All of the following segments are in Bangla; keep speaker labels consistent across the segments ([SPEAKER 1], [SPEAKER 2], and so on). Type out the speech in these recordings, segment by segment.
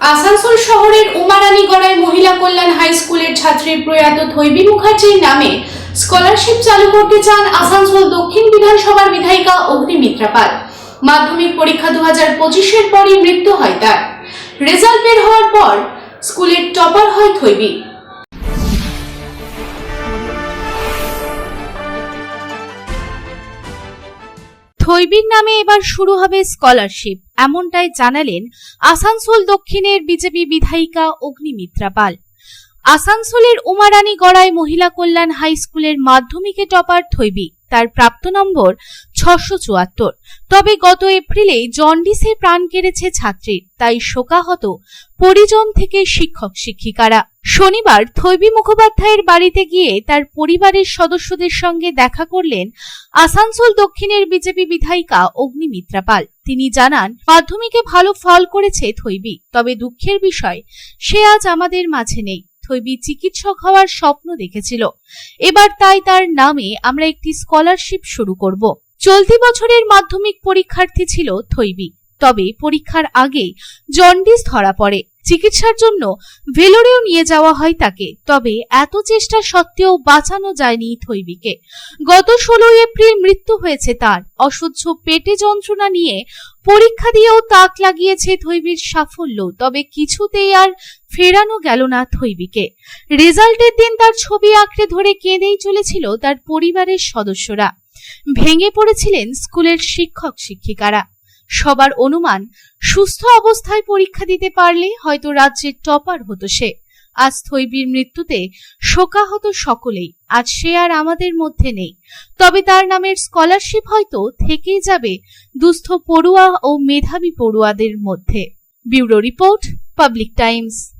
[SPEAKER 1] আসানসোল শহরের উমারানীগড়ায় মহিলা কল্যাণ হাই স্কুলের ছাত্রী প্রয়াত থৈবী মুখার্জির নামে স্কলারশিপ চালু করতে চান আসানসোল দক্ষিণ বিধানসভার বিধায়িকা অগ্নিমিত্রা পাল মাধ্যমিক পরীক্ষা দু হাজার পঁচিশের পরই মৃত্যু হয় তার। রেজাল্ট বের হওয়ার পর স্কুলের টপার হয় থৈবী
[SPEAKER 2] থৈবির নামে এবার শুরু হবে স্কলারশিপ। এমনটাই জানালেন আসানসোল দক্ষিণের বিজেপি বিধায়িকা অগ্নিমিত্রা পাল। আসানসোলের উমারানী গড়ায় মহিলা কল্যাণ হাই স্কুলের মাধ্যমিকে টপার থৈবি তার প্রাপ্ত নম্বর ছশো চুয়াত্তর। তবে গত এপ্রিলে জন্ডিসে প্রাণ কেড়েছে ছাত্রীর তাই শোকাহত পরিজন থেকে শিক্ষক শিক্ষিকারা। শনিবার থৈবী মুখোপাধ্যায়ের বাড়িতে গিয়ে তার পরিবারের সদস্যদের সঙ্গে দেখা করলেন আসানসোল দক্ষিণের বিজেপি বিধায়িকা অগ্নিমিত্রা পাল। তিনি জানান, মাধ্যমিকে ভালো ফল করেছে থৈবী, তবে দুঃখের বিষয়, সে আজ আমাদের মাঝে নেই। থৈবী চিকিৎসক হওয়ার স্বপ্ন দেখেছিল। এবার তাই তার নামে আমরা একটি স্কলারশিপ শুরু করব। চলতি বছরের মাধ্যমিক পরীক্ষার্থী ছিল থৈবী তবে পরীক্ষার আগে জন্ডিস ধরা পড়ে। চিকিৎসার জন্য ভেলোরেও নিয়ে যাওয়া হয় তাকে, তবে এত চেষ্টা সত্ত্বেও বাঁচানো যায়নি থৈবিকে। গত ষোলোই এপ্রিল মৃত্যু হয়েছে তার। অসহ্য পেটে যন্ত্রণা নিয়ে পরীক্ষা দিয়েও তাক লাগিয়েছে থৈবির সাফল্য, তবে কিছুতেই আর ফেরানো গেল না থৈবিকে। রেজাল্টের দিন তার ছবি আঁকড়ে ধরে কেঁদেই চলেছিল তার পরিবারের সদস্যরা। ভেঙে পড়েছিলেন স্কুলের শিক্ষক শিক্ষিকারা সবার অনুমান, সুস্থ অবস্থায় পরীক্ষা দিতে পারলে হয়তো রাজ্যের টপার হতো সে। আজ থৈবির মৃত্যুতে শোকাহত সকলেই, আজ সে আর আমাদের মধ্যে নেই। তবে তার নামের স্কলারশিপ হয়তো থেকেই যাবে দুস্থ পড়ুয়া ও মেধাবী পড়ুয়াদের মধ্যে। Bureau report, public times.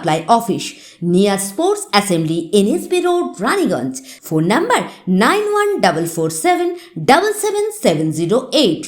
[SPEAKER 3] supply office near sports assembly NSB road Raniganj phone number nine one double four seven double seven seven zero eight